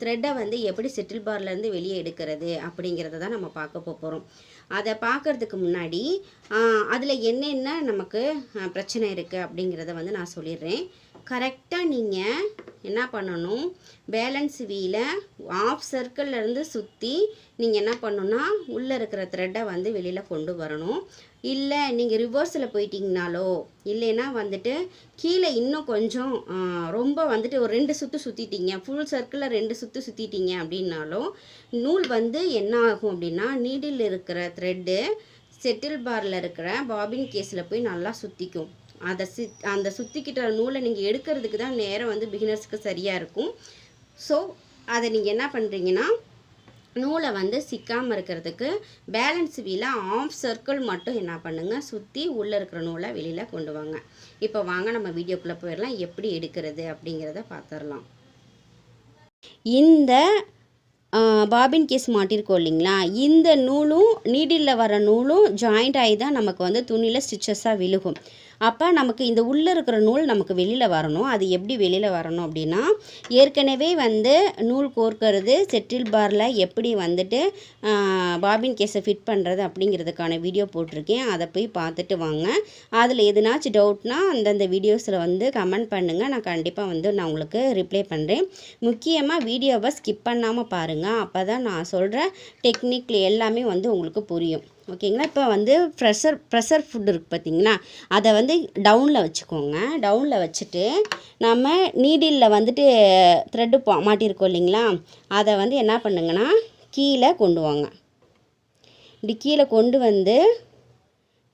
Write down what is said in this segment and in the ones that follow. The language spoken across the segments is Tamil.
த்ரெட்டை வந்து எப்படி செட்டில் பார்லேருந்து வெளியே எடுக்கிறது அப்படிங்கிறத தான் நம்ம பார்க்க போகிறோம் அதை பார்க்கறதுக்கு முன்னாடி அதில் என்னென்ன நமக்கு பிரச்சனை இருக்குது அப்படிங்கிறத வந்து நான் சொல்லிடுறேன். கரெக்டாக நீங்கள் என்ன பண்ணணும்? பேலன்ஸ் வீலை ஆஃப் சர்க்கிள்லேருந்து சுற்றி நீங்கள் என்ன பண்ணணும்னா உள்ளே இருக்கிற த்ரெட்டை வந்து வெளியில் கொண்டு வரணும். இல்லை நீங்கள் ரிவர்ஸில் போயிட்டீங்கனாலோ இல்லைன்னா வந்துட்டு கீழே இன்னும் கொஞ்சம் ரொம்ப வந்துட்டு ஒரு ரெண்டு சுற்று சுற்றிட்டீங்க ஃபுல் சர்க்கிளில் ரெண்டு சுற்று சுற்றிட்டீங்க அப்படின்னாலும் நூல் வந்து என்ன ஆகும் அப்படின்னா நீடில் இருக்கிற த்ரெட்டு செட்டில் பாரில் இருக்கிற பாபின் கேஸில் போய் நல்லா சுற்றிக்கும் அதை சுத் அந்த சுற்றிக்கிட்ட நூலை நீங்கள் எடுக்கிறதுக்கு தான் நேரம் வந்து பிகினர்ஸ்க்கு சரியாக இருக்கும். ஸோ அதை நீங்கள் என்ன பண்ணுறீங்கன்னா நூலை வந்து சிக்காமல் இருக்கிறதுக்கு பேலன்ஸ் வீல ஆஃப் சர்க்கிள் மட்டும் என்ன பண்ணுங்கள் சுற்றி உள்ளே இருக்கிற நூலை வெளியில் கொண்டு வாங்க. இப்போ வாங்க நம்ம வீடியோக்குள்ளே போயிடலாம். எப்படி எடுக்கிறது அப்படிங்கிறத பார்த்துடலாம் இந்த பாபின் கேஸ் மாட்டியிருக்கோம் இல்லைங்களா? இந்த நூலும் நீடில் வர நூலும் ஜாயிண்ட் ஆகி தான் நமக்கு வந்து துணியில் ஸ்டிச்சஸாக விழுகும். அப்போ நமக்கு இந்த உள்ளே இருக்கிற நூல் நமக்கு வெளியில் வரணும். அது எப்படி வெளியில் வரணும் அப்படின்னா ஏற்கனவே வந்து நூல் கோர்க்கிறது செட்டில் பாரில் எப்படி வந்துட்டு பாபின் கேஸை ஃபிட் பண்ணுறது அப்படிங்கிறதுக்கான வீடியோ போட்டிருக்கேன். அதை போய் பார்த்துட்டு வாங்க. அதில் எதுனாச்சும் டவுட்னா அந்தந்த வீடியோஸில் வந்து கமெண்ட் பண்ணுங்கள் நான் கண்டிப்பாக வந்து நான் உங்களுக்கு ரிப்ளை பண்ணுறேன் முக்கியமாக வீடியோவை ஸ்கிப் பண்ணாமல் பாருங்கள் அப்போ தான் நான் சொல்கிற டெக்னிக் எல்லாமே வந்து உங்களுக்கு புரியும். ஓகேங்களா? இப்போ வந்து ப்ரெஷர் ப்ரெஷர் ஃபுட் இருக்குது பார்த்தீங்களா அதை வந்து டவுனில் வச்சுக்கோங்க. டவுனில் வச்சுட்டு நம்ம நீடிலில் வந்துட்டு த்ரெட்டு பா மாட்டியிருக்கோம் இல்லைங்களா? அதை வந்து என்ன பண்ணுங்கன்னா கீழே கொண்டு வாங்க. இப்படி கீழே கொண்டு வந்து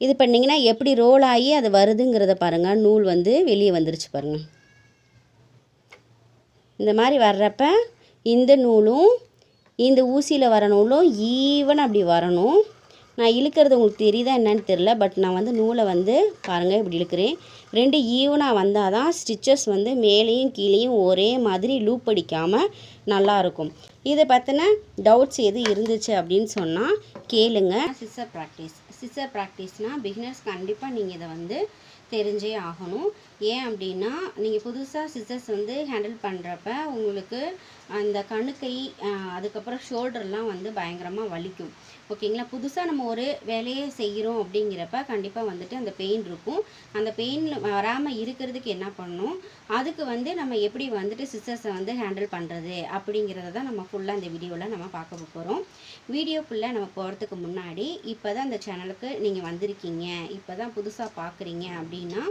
இது பண்ணிங்கன்னா எப்படி ரோல் ஆகி அது வருதுங்கிறத பாருங்கள் நூல் வந்து வெளியே வந்துருச்சு பாருங்கள் இந்த மாதிரி வர்றப்ப இந்த நூலும் இந்த ஊசியில் வர நூலும் ஈவன் அப்படி வரணும். நான் இழுக்கிறது உங்களுக்கு தெரியுதா என்னன்னு தெரில பட் நான் வந்து நூலை வந்து பாருங்கள் இப்படி இழுக்கிறேன். ரெண்டு ஈவனாக வந்தால் தான் ஸ்டிச்சஸ் வந்து மேலேயும் கீழேயும் ஒரே மாதிரி லூப் அடிக்காமல் நல்லாயிருக்கும் இதை பற்றின டவுட்ஸ் எது இருந்துச்சு அப்படின்னு சொன்னால் கேளுங்க. சிஸ்டர் ப்ராக்டிஸ் சிஸ்டர் ப்ராக்டிஸ்னால் பிகினர்ஸ் கண்டிப்பாக நீங்கள் இதை வந்து தெரிஞ்சே ஆகணும். ஏன் அப்படின்னா நீங்கள் புதுசாக சிசர்ஸ் வந்து ஹேண்டில் பண்ணுறப்ப உங்களுக்கு அந்த கணுக்கை அதுக்கப்புறம் ஷோல்டர்லாம் வந்து பயங்கரமாக வலிக்கும். ஓகேங்களா? புதுசாக நம்ம ஒரு வேலையை செய்கிறோம் அப்படிங்கிறப்ப கண்டிப்பாக வந்துட்டு அந்த பெயின் இருக்கும். அந்த பெயின் வராமல் இருக்கிறதுக்கு என்ன பண்ணணும்? அதுக்கு வந்து நம்ம எப்படி வந்துட்டு சிஸ்டர்ஸை வந்து ஹேண்டில் பண்ணுறது அப்படிங்கிறத தான் நம்ம ஃபுல்லாக இந்த வீடியோவில் நம்ம பார்க்க போகிறோம் வீடியோக்குள்ளே நம்ம போகிறதுக்கு முன்னாடி இப்போ தான் அந்த சேனலுக்கு நீங்கள் வந்திருக்கீங்க. இப்போ தான் புதுசாக பார்க்குறீங்க அப்படின்னா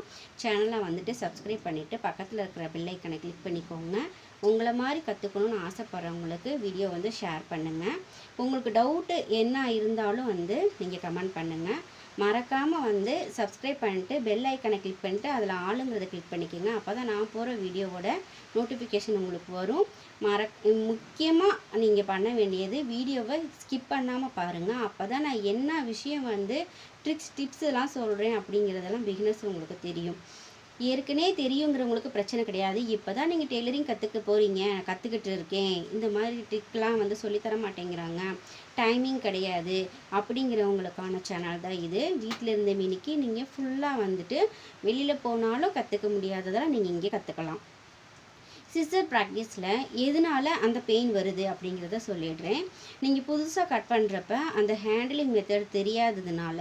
சேனலை வந்துட்டு சப்ஸ்கிரைப் பண்ணிவிட்டு பக்கத்தில் இருக்கிற பில்லைக்கனை கிளிக் பண்ணிக்கோங்க. உங்களை மாதிரி கற்றுக்கணும்னு ஆசைப்பட்றவங்களுக்கு வீடியோ வந்து ஷேர் பண்ணுங்கள் உங்களுக்கு டவுட்டு என்ன இருந்தாலும் வந்து நீங்கள் கமெண்ட் பண்ணுங்கள் மறக்காமல் வந்து சப்ஸ்கிரைப் பண்ணிட்டு பெல் ஐக்கனை கிளிக் பண்ணிட்டு அதில் ஆளுங்கிறத கிளிக் பண்ணிக்கோங்க. அப்போ தான் நான் போகிற வீடியோவோட நோட்டிஃபிகேஷன் உங்களுக்கு வரும். மற முக்கியமாக நீங்கள் பண்ண வேண்டியது வீடியோவை ஸ்கிப் பண்ணாமல் பாருங்கள் அப்போ தான் நான் என்ன விஷயம் வந்து ட்ரிக்ஸ் டிப்ஸ் எல்லாம் சொல்கிறேன் அப்படிங்கிறதெல்லாம் பிகினர்ஸ் உங்களுக்கு தெரியும். ஏற்கனவே தெரியுங்கிறவங்களுக்கு பிரச்சனை கிடையாது. இப்போ தான் நீங்கள் டெய்லரிங் கற்றுக்க போகிறீங்க கற்றுக்கிட்டு இருக்கேன். இந்த மாதிரி ட்ரிக்லாம் வந்து சொல்லித்தர மாட்டேங்கிறாங்க. டைமிங் கிடையாது. அப்படிங்கிறவங்களுக்கான சேனல் தான் இது. வீட்டில் இருந்த மினிக்கு நீங்கள் ஃபுல்லாக வந்துட்டு வெளியில் போனாலும் கற்றுக்க முடியாததெல்லாம் நீங்கள் இங்கே கற்றுக்கலாம் சிஸ்டர் ப்ராக்டிஸில் எதனால அந்த பெயின் வருது அப்படிங்கிறத சொல்லிடுறேன். நீங்கள் புதுசாக கட் பண்ணுறப்ப அந்த ஹேண்டிலிங் மெத்தட் தெரியாததுனால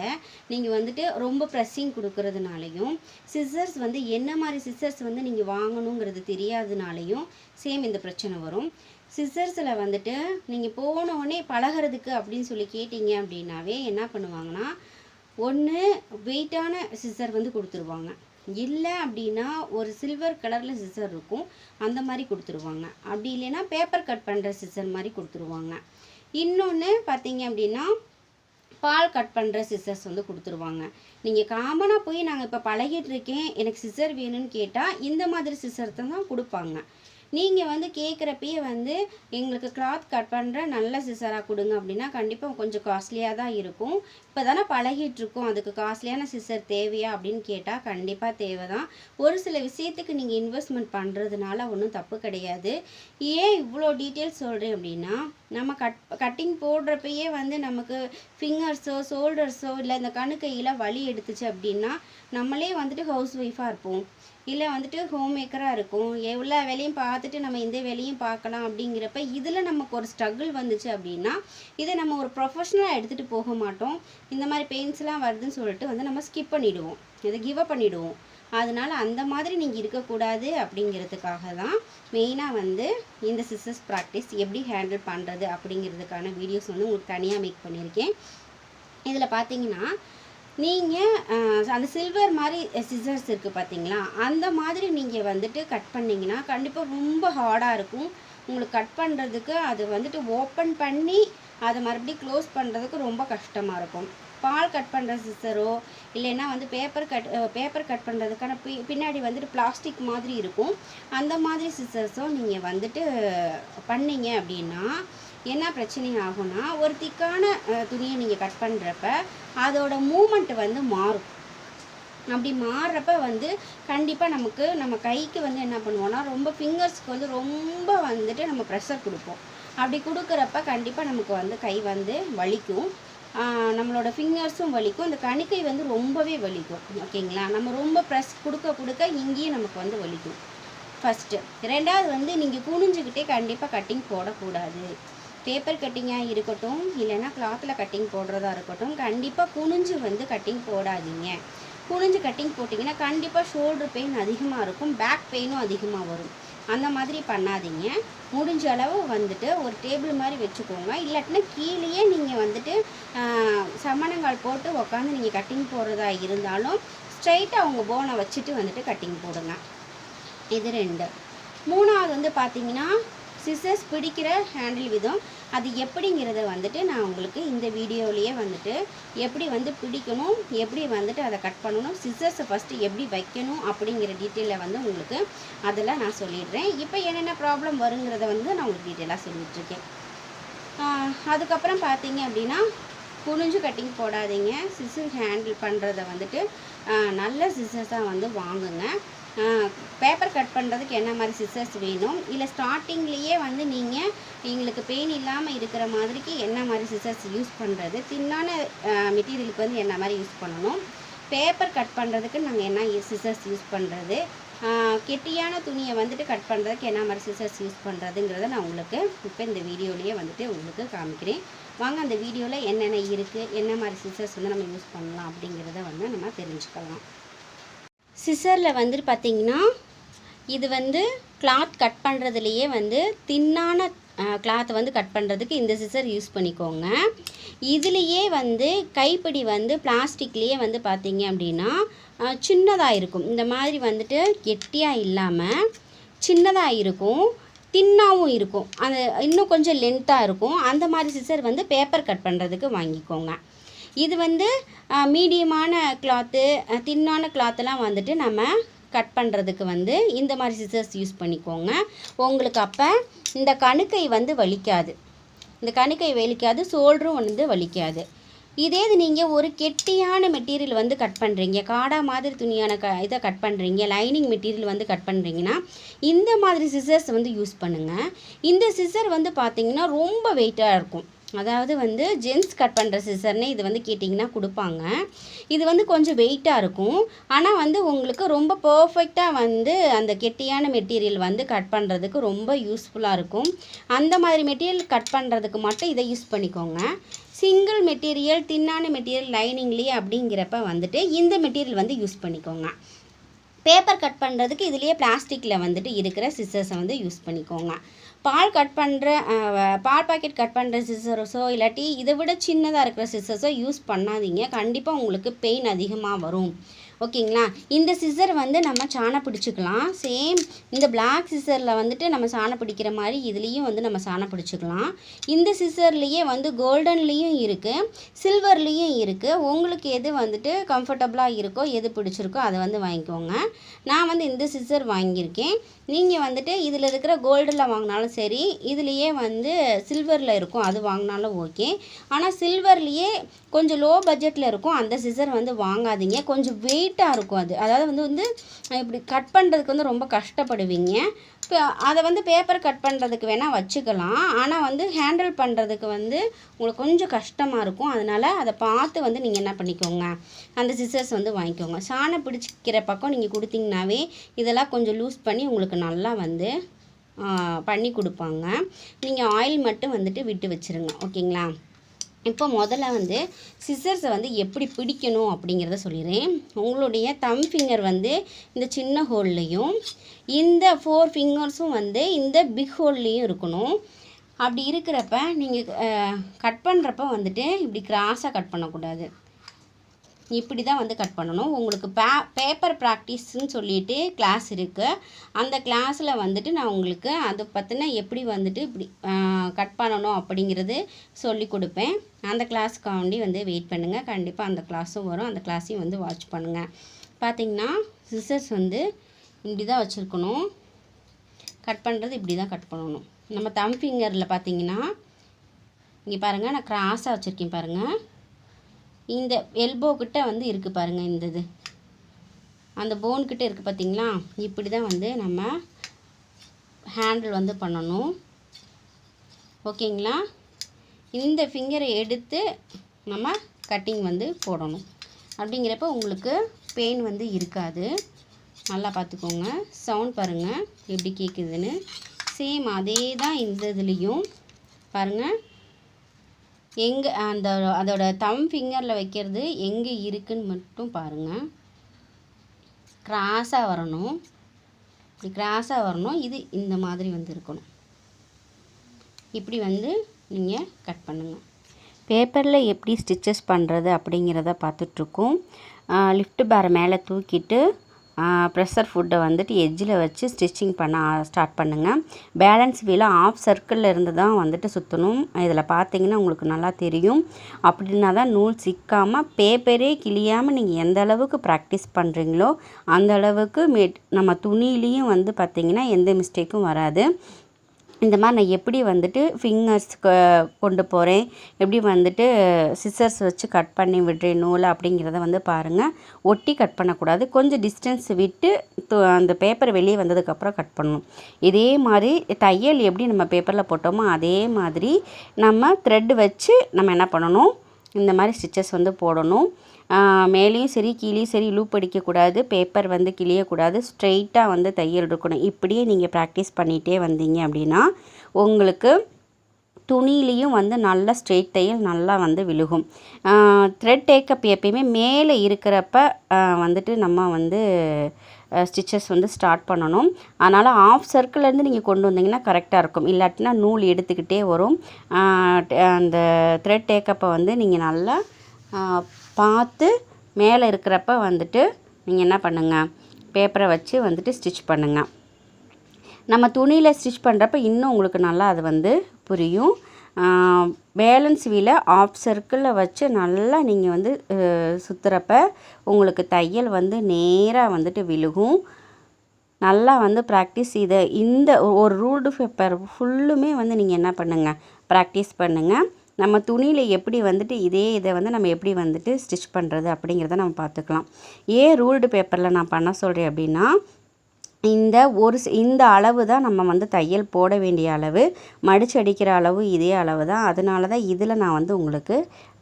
நீங்கள் வந்துட்டு ரொம்ப ப்ரெஸ்ஸிங் கொடுக்கறதுனாலையும் சிசர்ஸ் வந்து என்ன மாதிரி சிசர்ஸ் வந்து நீங்கள் வாங்கணுங்கிறது தெரியாததுனாலையும் சேம் இந்த பிரச்சனை வரும். சிசர்ஸில் வந்துட்டு நீங்கள் போனோடனே பழகிறதுக்கு அப்படின்னு சொல்லி கேட்டிங்க அப்படின்னாவே என்ன பண்ணுவாங்கன்னா ஒன்று வெயிட்டான சிசர் வந்து கொடுத்துருவாங்க. இல்லை அப்படின்னா ஒரு சில்வர் கலரில் சிசர் இருக்கும். அந்த மாதிரி கொடுத்துருவாங்க. அப்படி இல்லைன்னா பேப்பர் கட் பண்ணுற சிசர் மாதிரி கொடுத்துருவாங்க. இன்னொன்று பார்த்தீங்க அப்படின்னா பால் கட் பண்ணுற சிசர்ஸ் வந்து கொடுத்துருவாங்க. நீங்கள் காமனாக போய் நாங்கள் இப்போ பழகிட்டு இருக்கேன் எனக்கு சிசர் வேணும்னு கேட்டால் இந்த மாதிரி சிசர் தான் கொடுப்பாங்க. நீங்கள் வந்து கேட்குறப்பயே வந்து எங்களுக்கு கிளாத் கட் பண்ணுற நல்ல சிசராக கொடுங்க அப்படின்னா கண்டிப்பாக கொஞ்சம் காஸ்ட்லியாக தான் இருக்கும். இப்போ தானே பழகிட்டுருக்கோம் அதுக்கு காஸ்ட்லியான சிசர் தேவையா அப்படின்னு கேட்டால் கண்டிப்பாக தேவை தான் ஒரு சில விஷயத்துக்கு நீங்கள் இன்வெஸ்ட்மெண்ட் பண்ணுறதுனால ஒன்றும் தப்பு கிடையாது. ஏன் இவ்வளோ டீட்டெயில்ஸ் சொல்கிறேன் அப்படின்னா நம்ம கட் கட்டிங் போடுறப்பயே வந்து நமக்கு ஃபிங்கர்ஸோ ஷோல்டர்ஸோ இல்லை இந்த கணுக்கையில் வலி எடுத்துச்சு அப்படின்னா நம்மளே வந்துட்டு ஹவுஸ் ஒய்ஃபாக இருப்போம். இல்லை வந்துட்டு ஹோம் மேக்கராக இருக்கும். எவ்வளோ வேலையும் பார்த்துட்டு நம்ம இந்த வேலையும் பார்க்கலாம் அப்படிங்கிறப்ப இதில் நமக்கு ஒரு ஸ்ட்ரகிள் வந்துச்சு அப்படின்னா இதை நம்ம ஒரு ப்ரொஃபஷ்னலாக எடுத்துகிட்டு போக மாட்டோம். இந்த மாதிரி பெயின்ஸ்லாம் வருதுன்னு சொல்லிட்டு வந்து நம்ம ஸ்கிப் பண்ணிவிடுவோம் இதை கிவ் அப் பண்ணிவிடுவோம் அதனால் அந்த மாதிரி நீங்கள் இருக்கக்கூடாது அப்படிங்கிறதுக்காக தான் மெயினாக வந்து இந்த சிஸ்டர்ஸ் ப்ராக்டிஸ் எப்படி ஹேண்டில் பண்ணுறது அப்படிங்கிறதுக்கான வீடியோஸ் வந்து உங்களுக்கு தனியாக மேக் பண்ணியிருக்கேன். இதில் பார்த்தீங்கன்னா நீங்கள் அந்த சில்வர் மாதிரி சிசர்ஸ் இருக்குது பார்த்தீங்களா அந்த மாதிரி நீங்கள் வந்துட்டு கட் பண்ணிங்கன்னா கண்டிப்பாக ரொம்ப ஹார்டாக இருக்கும். உங்களுக்கு கட் பண்ணுறதுக்கு அது வந்துட்டு ஓப்பன் பண்ணி அதை மறுபடியும் க்ளோஸ் பண்ணுறதுக்கு ரொம்ப கஷ்டமாக இருக்கும். பால் கட் பண்ணுற சிசரோ இல்லைன்னா வந்து பேப்பர் கட் பேப்பர் கட் பண்ணுறதுக்கான பி பின்னாடி வந்துட்டு பிளாஸ்டிக் மாதிரி இருக்கும். அந்த மாதிரி சிசர்ஸோ நீங்கள் வந்துட்டு பண்ணீங்க அப்படின்னா என்ன பிரச்சனை ஆகும்னா ஒரு திக்கான துணியை நீங்கள் கட் பண்ணுறப்ப அதோட மூமெண்ட் வந்து மாறும். அப்படி மாறுறப்ப வந்து கண்டிப்பாக நமக்கு நம்ம கைக்கு வந்து என்ன பண்ணுவோம்னா ரொம்ப ஃபிங்கர்ஸ்க்கு வந்து ரொம்ப வந்துட்டு நம்ம ப்ரெஷர் கொடுப்போம். அப்படி கொடுக்குறப்ப கண்டிப்பாக நமக்கு வந்து கை வந்து வலிக்கும். நம்மளோட ஃபிங்கர்ஸும் வலிக்கும். இந்த கணிக்கை வந்து ரொம்பவே வலிக்கும். ஓகேங்களா? நம்ம ரொம்ப ப்ரெஸ் கொடுக்க கொடுக்க இங்கேயும் நமக்கு வந்து வலிக்கும். ஃபஸ்ட்டு ரெண்டாவது வந்து நீங்கள் குனிஞ்சுக்கிட்டே கண்டிப்பாக கட்டிங் போடக்கூடாது. பேப்பர் கட்டிங்காக இருக்கட்டும் இல்லைன்னா கிளாத்தில் கட்டிங் போடுறதா இருக்கட்டும் கண்டிப்பாக குனிஞ்சு வந்து கட்டிங் போடாதீங்க. குனிஞ்சு கட்டிங் போட்டிங்கன்னா கண்டிப்பாக ஷோல்டர் பெயின் அதிகமாக இருக்கும் பேக் பெயினும் அதிகமாக வரும். அந்த மாதிரி பண்ணாதீங்க. முடிஞ்ச அளவு வந்துட்டு ஒரு டேபிள் மாதிரி வச்சுக்கோங்க. இல்லாட்டினா கீழேயே நீங்கள் வந்துட்டு சமணங்கால் போட்டு உக்காந்து நீங்கள் கட்டிங் போடுறதா இருந்தாலும் ஸ்ட்ரைட்டாக உங்கள் போனை வச்சுட்டு வந்துட்டு கட்டிங் போடுங்க. இது ரெண்டு. மூணாவது வந்து பார்த்தீங்கன்னா சிசர்ஸ் பிடிக்கிற ஹேண்டில் விதம். அது எப்படிங்கிறத வந்துட்டு நான் உங்களுக்கு இந்த வீடியோவிலேயே வந்துட்டு எப்படி வந்து பிடிக்கணும் எப்படி வந்துட்டு அதை கட் பண்ணணும் சிசர்ஸை ஃபஸ்ட்டு எப்படி வைக்கணும் அப்படிங்கிற டீட்டெயிலை வந்து உங்களுக்கு அதெல்லாம் நான் சொல்லிடுறேன். இப்போ என்னென்ன ப்ராப்ளம் வருங்கிறத வந்து நான் உங்களுக்கு டீட்டெயிலாக சொல்லிகிட்ருக்கேன் அதுக்கப்புறம் பார்த்தீங்க அப்படின்னா குனிஞ்சு கட்டிங் போடாதீங்க. சிசர் ஹேண்டில் பண்ணுறத வந்துட்டு நல்ல சிசர்ஸாக வந்து வாங்குங்க. பேப்பர் கட் பண்ணுறதுக்கு என்ன மாதிரி சிசர்ஸ் வேணும்? இல்லை ஸ்டார்டிங்லேயே வந்து நீங்கள் எங்களுக்கு பெயின் இல்லாமல் இருக்கிற மாதிரிக்கு என்ன மாதிரி சிசர்ஸ் யூஸ் பண்ணுறது தின்னான மெட்டீரியலுக்கு வந்து என்ன மாதிரி யூஸ் பண்ணணும்? பேப்பர் கட் பண்ணுறதுக்கு நாங்கள் என்ன சிசர்ஸ் யூஸ் பண்ணுறது கெட்டியான துணியை வந்துட்டு கட் பண்ணுறதுக்கு என்ன மாதிரி சிசர்ஸ் யூஸ் பண்ணுறதுங்கிறத நான் உங்களுக்கு இப்போ இந்த வீடியோலேயே வந்துட்டு உங்களுக்கு காமிக்கிறேன். வாங்க அந்த வீடியோவில் என்னென்ன இருக்குது என்ன மாதிரி சிசர்ஸ் வந்து நம்ம யூஸ் பண்ணலாம் அப்படிங்கிறத வந்து நம்ம தெரிஞ்சுக்கலாம். சிசரில் வந்துட்டு பார்த்தீங்கன்னா இது வந்து கிளாத் கட் பண்ணுறதுலையே வந்து தின்னான கிளாத்தை வந்து கட் பண்ணுறதுக்கு இந்த சிசர் யூஸ் பண்ணிக்கோங்க. இதுலேயே வந்து கைப்பிடி வந்து பிளாஸ்டிக்லேயே வந்து பார்த்திங்க அப்படின்னா சின்னதாக இருக்கும். இந்த மாதிரி வந்துட்டு கெட்டியாக இல்லாமல் சின்னதாக இருக்கும். தின்னாகவும் இருக்கும். அந்த இன்னும் கொஞ்சம் லென்த்தாக இருக்கும். அந்த மாதிரி சிசர் வந்து பேப்பர் கட் பண்ணுறதுக்கு வாங்கிக்கோங்க. இது வந்து மீடியமான கிளாத்து தின்னான கிளாத்தெல்லாம் வந்துட்டு நம்ம கட் பண்ணுறதுக்கு வந்து இந்த மாதிரி சிசர்ஸ் யூஸ் பண்ணிக்கோங்க. உங்களுக்கு அப்போ இந்த கணுக்கை வந்து வலிக்காது. இந்த கணுக்கை வலிக்காது சோல்டரும் வந்து வலிக்காது. இதே இது நீங்கள் ஒரு கெட்டியான மெட்டீரியல் வந்து கட் பண்ணுறீங்க காடா மாதிரி துணியான க இதை கட் பண்ணுறீங்க லைனிங் மெட்டீரியல் வந்து கட் பண்ணுறீங்கன்னா இந்த மாதிரி சிசர்ஸ் வந்து யூஸ் பண்ணுங்கள் இந்த சிசர் வந்து பார்த்திங்கன்னா ரொம்ப வெயிட்டாக இருக்கும். அதாவது வந்து ஜென்ஸ் கட் பண்ணுற சிசர்னே இது வந்து கேட்டிங்கன்னா கொடுப்பாங்க. இது வந்து கொஞ்சம் வெயிட்டாக இருக்கும். ஆனால் வந்து உங்களுக்கு ரொம்ப பர்ஃபெக்டாக வந்து அந்த கெட்டியான மெட்டீரியல் வந்து கட் பண்ணுறதுக்கு ரொம்ப யூஸ்ஃபுல்லாக இருக்கும். அந்த மாதிரி மெட்டீரியல் கட் பண்ணுறதுக்கு மட்டும் இதை யூஸ் பண்ணிக்கோங்க. சிங்கிள் மெட்டீரியல் தின்னான மெட்டீரியல் லைனிங்லேயே அப்படிங்கிறப்ப வந்துட்டு இந்த மெட்டீரியல் வந்து யூஸ் பண்ணிக்கோங்க. பேப்பர் கட் பண்ணுறதுக்கு இதுலேயே பிளாஸ்டிக்கில் வந்துட்டு இருக்கிற சிசர்ஸை வந்து யூஸ் பண்ணிக்கோங்க. பால் கட் பண்ணுற பால் பாக்கெட் கட் பண்ணுற சிசர்ஸோ இல்லாட்டி இதை விட சின்னதாக இருக்கிற சிசர்ஸோ யூஸ் பண்ணாதீங்க. கண்டிப்பாக உங்களுக்கு பெயின் அதிகமாக வரும். ஓகேங்களா? இந்த சிசர் வந்து நம்ம சாணம் பிடிச்சிக்கலாம். சேம் இந்த பிளாக் சிசரில் வந்துட்டு நம்ம சாணம் பிடிக்கிற மாதிரி இதுலேயும் வந்து நம்ம சாணம் பிடிச்சிக்கலாம். இந்த சிசர்லேயே வந்து கோல்டன்லேயும் இருக்குது சில்வர்லேயும் இருக்குது உங்களுக்கு எது வந்துட்டு கம்ஃபர்டபுளாக இருக்கோ எது பிடிச்சிருக்கோ அதை வந்து வாங்கிக்கோங்க. நான் வந்து இந்த சிசர் வாங்கியிருக்கேன். நீங்கள் வந்துட்டு இதில் இருக்கிற கோல்டில் வாங்கினாலும் சரி இதுலேயே வந்து சில்வரில் இருக்கும் அது வாங்கினாலும் ஓகே ஆனால் சில்வர்லேயே கொஞ்சம் லோ பட்ஜெட்டில் இருக்கும் அந்த சிசர் வந்து வாங்காதீங்க. கொஞ்சம் வெயிட் ஸ்ட்ரெயிட்டாக இருக்கும் அது. அதாவது வந்து வந்து இப்படி கட் பண்ணுறதுக்கு வந்து ரொம்ப கஷ்டப்படுவீங்க. இப்போ அதை வந்து பேப்பர் கட் பண்ணுறதுக்கு வேணால் வச்சுக்கலாம். ஆனால் வந்து ஹேண்டில் பண்ணுறதுக்கு வந்து உங்களுக்கு கொஞ்சம் கஷ்டமாக இருக்கும். அதனால் அதை பார்த்து வந்து நீங்கள் என்ன பண்ணிக்கோங்க. அந்த சிசர்ஸ் வந்து வாங்கிக்கோங்க. சாணம் பிடிச்சிக்கிற பக்கம் நீங்கள் கொடுத்தீங்கனாவே இதெல்லாம் கொஞ்சம் லூஸ் பண்ணி உங்களுக்கு நல்லா வந்து பண்ணி கொடுப்பாங்க. நீங்கள் ஆயில் மட்டும் வந்துட்டு விட்டு வச்சுருங்க. ஓகேங்களா? இப்போ முதல்ல வந்து சிசர்ஸை வந்து எப்படி பிடிக்கணும் அப்படிங்கிறத சொல்லிடுறேன். உங்களுடைய தம் ஃபிங்கர் வந்து இந்த சின்ன ஹோல்லையும் இந்த ஃபோர் ஃபிங்கர்ஸும் வந்து இந்த பிக் ஹோல்லையும் இருக்கணும். அப்படி இருக்கிறப்ப நீங்கள் கட் பண்ணுறப்ப வந்துட்டு இப்படி கிராஸாக கட் பண்ணக்கூடாது. இப்படி தான் வந்து கட் பண்ணணும். உங்களுக்கு பே பேப்பர் ப்ராக்டிஸ்ன்னு சொல்லிட்டு கிளாஸ் இருக்குது அந்த கிளாஸில் வந்துட்டு நான் உங்களுக்கு அதை பற்றின எப்படி வந்துட்டு இப்படி கட் பண்ணணும் அப்படிங்கிறது சொல்லி கொடுப்பேன். அந்த கிளாஸுக்காண்டி வந்து வெயிட் பண்ணுங்கள் கண்டிப்பாக அந்த கிளாஸும் வரும். அந்த கிளாஸையும் வந்து வாட்ச் பண்ணுங்கள் பார்த்தீங்கன்னா சிசர்ஸ் வந்து இப்படி தான் வச்சுருக்கணும். கட் பண்ணுறது இப்படி தான் கட் பண்ணணும். நம்ம தம் ஃபிங்கரில் பார்த்தீங்கன்னா இங்கே பாருங்கள் நான் கிராஸாக வச்சுருக்கேன் பாருங்கள் இந்த எல்போ கிட்ட வந்து இருக்குது பாருங்கள் இந்த இது. அந்த போன் கிட்ட இருக்குது பார்த்தீங்களா இப்படி தான் வந்து நம்ம ஹேண்டில் வந்து பண்ணணும். ஓகேங்களா? இந்த ஃபிங்கரை எடுத்து நம்ம கட்டிங் வந்து போடணும். அப்படிங்கிறப்ப உங்களுக்கு பெயின் வந்து இருக்காது. நல்லா பார்த்துக்கோங்க சவுண்ட் பாருங்கள் எப்படி கேட்குதுன்னு சேம் அதே தான் இந்த இதுலேயும். பாருங்கள் எங்கே அந்த அதோட தம் ஃபிங்கரில் வைக்கிறது எங்கே இருக்குதுன்னு மட்டும் பாருங்கள் கிராஸாக வரணும். இப்படி கிராஸாக வரணும். இது இந்த மாதிரி வந்து இருக்கணும். இப்படி வந்து நீங்கள் கட் பண்ணுங்கள் பேப்பரில் எப்படி ஸ்டிச்சஸ் பண்ணுறது அப்படிங்கிறத பார்த்துட்ருக்கோம் லிஃப்ட் பேரை மேலே தூக்கிட்டு ப்ரெஷர் ஃபுட்டை வந்துட்டு எட்ஜில் வச்சு ஸ்டிச்சிங் பண்ண ஸ்டார்ட் பண்ணுங்கள் பேலன்ஸ் வீல ஆஃப் சர்க்கிளில் இருந்து தான் வந்துட்டு சுற்றணும் இதில் பார்த்தீங்கன்னா உங்களுக்கு நல்லா தெரியும். அப்படின்னா தான் நூல் சிக்காமல் பேப்பரே கிழியாமல் நீங்கள் எந்த அளவுக்கு ப்ராக்டிஸ் பண்ணுறீங்களோ அந்த அளவுக்கு மெட் நம்ம துணியிலையும் வந்து பார்த்திங்கன்னா எந்த மிஸ்டேக்கும் வராது. இந்த மாதிரி நான் எப்படி வந்துட்டு ஃபிங்கர்ஸ் கொண்டு போகிறேன் எப்படி வந்துட்டு சிசர்ஸ் வச்சு கட் பண்ணி விடுறேன் நூலை அப்படிங்கிறத வந்து பாருங்கள் ஒட்டி கட் பண்ணக்கூடாது. கொஞ்சம் டிஸ்டன்ஸ் விட்டு அந்த பேப்பர் வெளியே வந்ததுக்கப்புறம் கட் பண்ணணும். இதே மாதிரி தையல் எப்படி நம்ம பேப்பரில் போட்டோமோ அதே மாதிரி நம்ம த்ரெட் வச்சு நம்ம என்ன பண்ணணும்? இந்த மாதிரி ஸ்டிச்சஸ் வந்து போடணும். மேலேயும் சரி கீழேயும் சரி லூப் அடிக்கக்கூடாது. பேப்பர் வந்து கிழியக்கூடாது. ஸ்ட்ரெயிட்டாக வந்து தையல் இருக்கணும் இப்படியே நீங்கள் ப்ராக்டிஸ் பண்ணிகிட்டே வந்தீங்க அப்படின்னா உங்களுக்கு துணியிலையும் வந்து நல்லா ஸ்ட்ரெயிட் தையல் நல்லா வந்து விழுகும். த்ரெட் டேக்கப் எப்பயுமே மேலே இருக்கிறப்ப வந்துட்டு நம்ம வந்து ஸ்டிச்சஸ் வந்து ஸ்டார்ட் பண்ணணும். அதனால் ஆஃப் சர்க்கிள்லேருந்து நீங்கள் கொண்டு வந்தீங்கன்னா கரெக்டாக இருக்கும். இல்லாட்டினா நூல் எடுத்துக்கிட்டே வரும். அந்த த்ரெட் டேக்கப்பை வந்து நீங்கள் நல்லா பார்த்து மேலே இருக்கிறப்ப வந்துட்டு நீங்கள் என்ன பண்ணுங்கள் பேப்பரை வச்சு வந்துட்டு ஸ்டிச் பண்ணுங்கள் நம்ம துணியில் ஸ்டிச் பண்ணுறப்ப இன்னும் உங்களுக்கு நல்லா அது வந்து புரியும். பேலன்ஸ் வீலை ஆஃப் சர்க்கிளில் வச்சு நல்லா நீங்கள் வந்து சுற்றுறப்ப உங்களுக்கு தையல் வந்து நேராக வந்துட்டு விழுகும். நல்லா வந்து ப்ராக்டிஸ் இதை இந்த ஒரு ரூல்டு பேப்பர் ஃபுல்லுமே வந்து நீங்கள் என்ன பண்ணுங்கள் ப்ராக்டிஸ் பண்ணுங்கள் நம்ம துணியில் எப்படி வந்துட்டு இதே இதை வந்து நம்ம எப்படி வந்துட்டு ஸ்டிச் பண்ணுறது அப்படிங்கிறத நம்ம பார்த்துக்கலாம். ஏன் ரூல்டு பேப்பரில் நான் பண்ண சொல்கிறேன் அப்படின்னா இந்த ஒரு இந்த அளவு தான் நம்ம வந்து தையல் போட வேண்டிய அளவு மடிச்சு அடிக்கிற அளவு இதே அளவு தான். அதனால தான் இதில் நான் வந்து உங்களுக்கு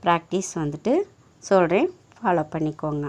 ப்ராக்டிஸ் வந்துட்டு சொல்கிறேன் ஃபாலோ பண்ணிக்கோங்க.